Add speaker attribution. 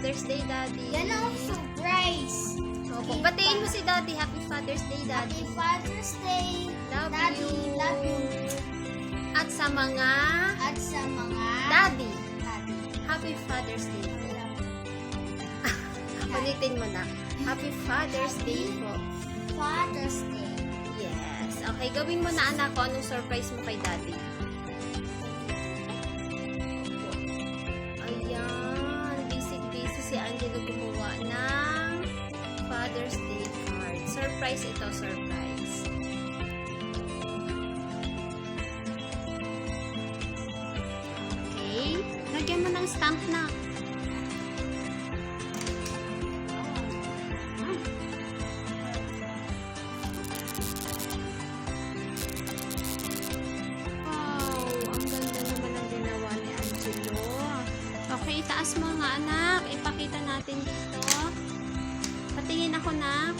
Speaker 1: Father's Day, Daddy.
Speaker 2: Yan ang surprise.
Speaker 1: Opo. Batiin mo si Daddy. Happy Father's Day,
Speaker 2: Happy
Speaker 1: Daddy.
Speaker 2: Father's Day.
Speaker 1: Love
Speaker 2: Daddy,
Speaker 1: you.
Speaker 2: love you.
Speaker 1: At sa mga
Speaker 2: At sa mga
Speaker 1: Daddy,
Speaker 2: Daddy.
Speaker 1: Happy Father's Day. Ulitin mo na. Happy Father's Day po.
Speaker 2: Father's Day.
Speaker 1: Yes. Okay, gawin mo na anak ko. Anong surprise mo kay Daddy? Angelo gumawa ng Father's Day card. Surprise ito, surprise. Okay. Lagyan mo ng stamp na. Itaas mo nga anak. Ipakita natin dito. Patingin ako na.